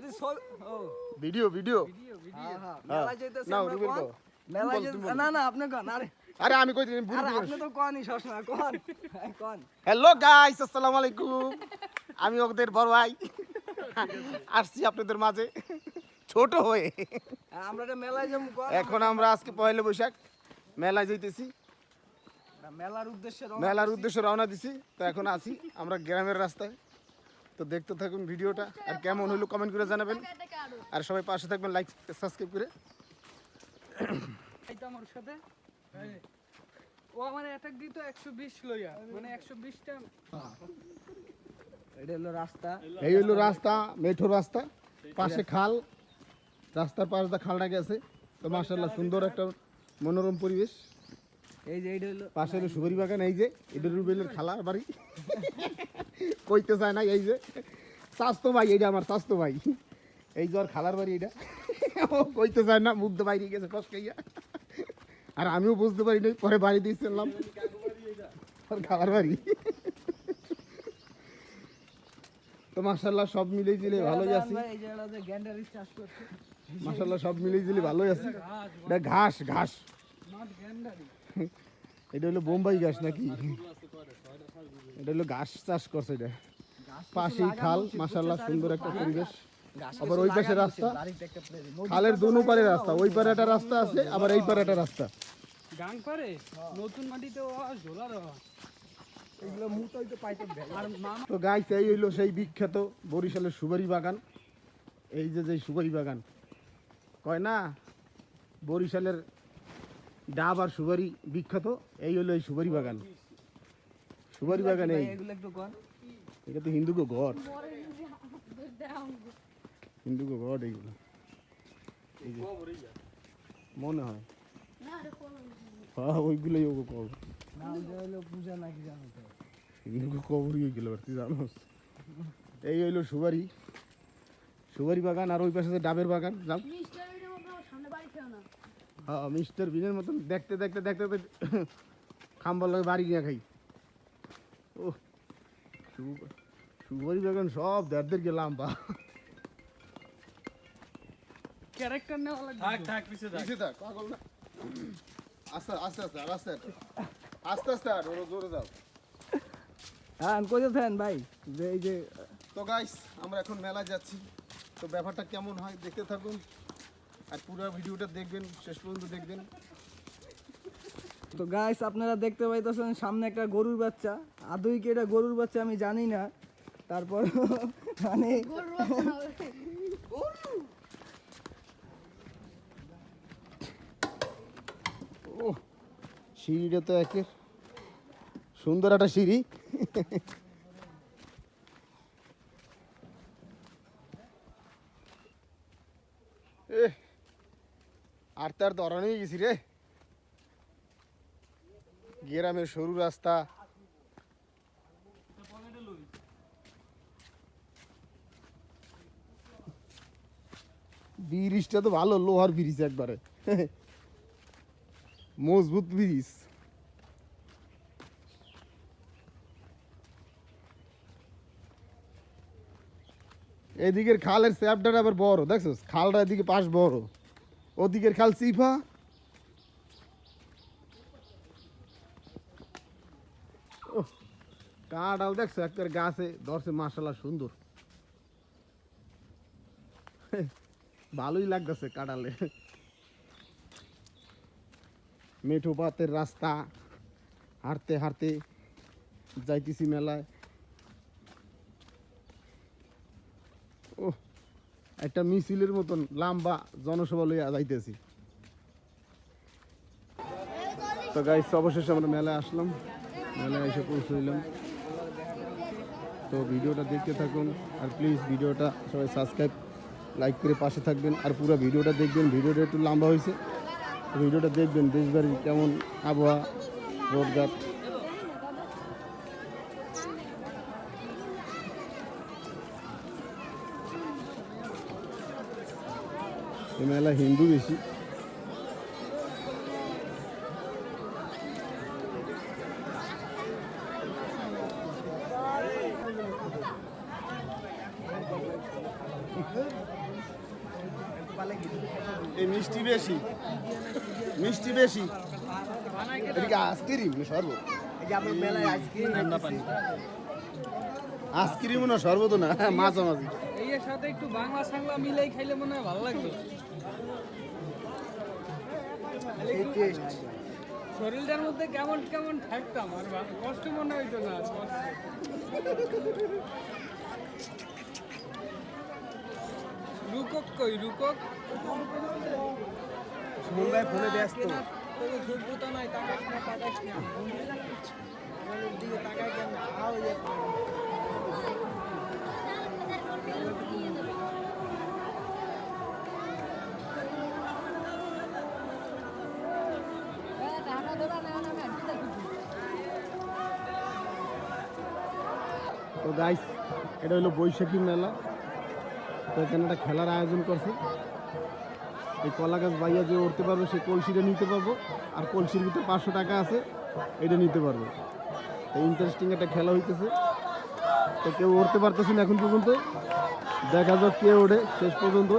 এতে সব- ও, video video. হ্যাঁ, হ্যাঁ, মেলায় যাইতেছি নাও, রুবেল কোন? কও। মেলায় তুমি বল, যাইতে- তুমি বল। না না আপনি কোন? আরে। আরে আমি কই দিন আপনি তো কোনই সবসময় কোন? হ্যাঁ, কোন? হ্যালো গাইস আসসালামু আলাইকুম। আমি ওদের বড় ভাই। আসছি আপনাদের মাঝে। ছোট হয়ে। আমরা এটা মেলায় যাব এখন আমরা আজকে পয়লা বৈশাখ। মেলায় যাইতেছি। মেলার উদ্দেশ্যে মেলার। উদ্দেশ্যে রওনা দিছি। তো এখন আছি আমরা গ্রামের রাস্তায়। তো দেখতে থাকুন ভিডিওটা। আর কেমন হলো কমেন্ট করে জানাবেন। আর সবাই পাশে থাকবেন লাইক সাবস্ক্রাইব করে। আইতাম সাথে। ও আমার অ্যাটাক দিত একশো বিশ লইয়া। মানে এটা হলো রাস্তা। এই হলো রাস্তা মেঠো রাস্তা। পাশে খাল। রাস্তার পাশে দিয়ে খালটা গেছে। তো সুন্দর একটা মনোরম পরিবেশ। এই যে এইটা হলো পাশে হলো সুপারি বাগান এই যে এটা রুবেলের খালার বাড়ি। কইতে চায় না এই যে। স্বাস্থ্য ভাই এইটা আমার স্বাস্থ্য ভাই। এই যে ওর খালার বাড়ি এটা। ও কইতে চায় না মুগ্ধ বাইরে গেছে ফসকাইয়া। আর আমিও বুঝতে পারি নাই পরে বাড়ি দিয়েছিলাম ওর খালার বাড়ি। তো মার্শাল্লাহ সব মিলেই জিলে ভালোই আছি। মার্শাল্লাহ সব মিলেই জিলে ভালোই আছি। ঘাস ঘাস। এটা হলো বোম্বাই ঘাস নাকি? এটা হলো ঘাস চাষ করছে এটা। পাশেই খাল মাশাল্লাহ সুন্দর একটা পরিবেশ। আবার ওই পাশে রাস্তা। খালের দুনো পারে রাস্তা ওই পারে একটা রাস্তা আছে আবার এই পারে একটা রাস্তা। গান পারে নতুন মাটিতে ঝোলার তো গাইস এই হইল সেই বিখ্যাত বরিশালের সুপারি বাগান। এই যে যে সুপারি বাগান। কয় না? বরিশালের ডাব আর সুপারি বিখ্যাত এই হলো এই সুপারি বাগান। সুপারি বাগান এই। এটা তো হিন্দুকে ঘর হিন্দুকে ঘর এইগুলো। এই যে মনে হয়। হ্যাঁ ওইগুলোই ওকে কবর। না পূজা নাকি জানো হিন্দুকে কবরই তুই জানোস। এই হইল সুবারি সুবারি বাগান আর ওই পাশে ডাবের বাগান যাও। হ্যাঁ মিস্টার বিনের মতন দেখতে দেখতে দেখতে দেখতে খাম্বার লাগে বাড়ি নিয়ে খাই। ও সু- সুপারি বাগান সব দেড় দেড় গেলাম বা ক্যারেক্টার নেওয়া লাগবে। পিছিয়ে থাক পাগল না। আস্তে আস্তে আস্তে আস্তে আস্তে আস্তে আর ওরা জোরে যাও হ্যাঁ আমি কই যাচ্ছেন ভাই? যে এই যে তো গাইস আমরা এখন মেলা যাচ্ছি। তো ব্যাপারটা কেমন হয় দেখতে থাকুন। আর পুরো ভিডিওটা দেখবেন শেষ পর্যন্ত দেখবেন। তো গাইস আপনারা দেখতে পাইতেছেন সামনে একটা গরুর বাচ্চা। আদৌ কি এটা গরুর বাচ্চা আমি জানি না। তারপর মানে। ও সিঁড়িটা তো একে সুন্দর একটা সিঁড়ি। এ আর তার দরানো হয়ে গেছি রে। গ্রামের সরু রাস্তা। ব্রিজটা তো ভালো, লোহার ব্রিজ একবারে। মজবুত ব্রিজ। এদিকের খালের স্যাপটা আবার বড় দেখছ খালটা এদিকে পাশ বড়। ওদিকের খাল সিফা। কাঁড়াল দেখছ? একটা গাছে ধরছে মাসাল্লাহ সুন্দর। ভালোই লাগতেছে কাঁড়ালে মেঠো পাতের রাস্তা, হাঁটতে হাঁটতে যাইতেছি মেলায়। একটা মিছিলের মতন লম্বা জনসভা লইয়া যাইতেছি। তো গাইস অবশেষে আমরা মেলায় আসলাম। মেলায় এসে পৌঁছইলাম। তো ভিডিওটা দেখতে থাকুন আর প্লিজ ভিডিওটা সবাই সাবস্ক্রাইব লাইক করে পাশে থাকবেন আর পুরো ভিডিওটা দেখবেন। ভিডিওটা একটু লম্বা হয়েছে ভিডিওটা দেখবেন, দেশবাড়ির কেমন আবহাওয়া রোডঘাট এই মেলা হিন্দু বেশি। এই মিষ্টি বেশি। মিষ্টি বেশি। এদিকে আইসক্রিম পানি। আইসক্রিম না শরবত না মাঝামাঝি এই সাথে একটু বাংলা সাংলা মিলেই খাইলে মনে হয় ভালো লাগবে। শরীরটার মধ্যে কেমন কেমন থাকতাম আর কষ্ট মনে হইতো না রুকক কই রুকক? সুমন ভাই ফোনে ব্যস্ত। তোর যোগ্যতা নাই টাকা টাকা দিকে তাকায় কেন আও তো গাইস এটা হলো বৈশাখী মেলা। তো এখানে একটা খেলার আয়োজন করছে। এই কলা গাছ বাইয়া যে উঠতে পারবে সেই কলসিটা নিতে পারব। আর কলসির ভিতরে পাঁচশো টাকা আছে, এটা নিতে পারব। তো ইন্টারেস্টিং একটা খেলা হইতেছে। তো কেউ উঠতে পারতেছে না এখন পর্যন্ত। দেখা যাক কে ওঠে শেষ পর্যন্ত।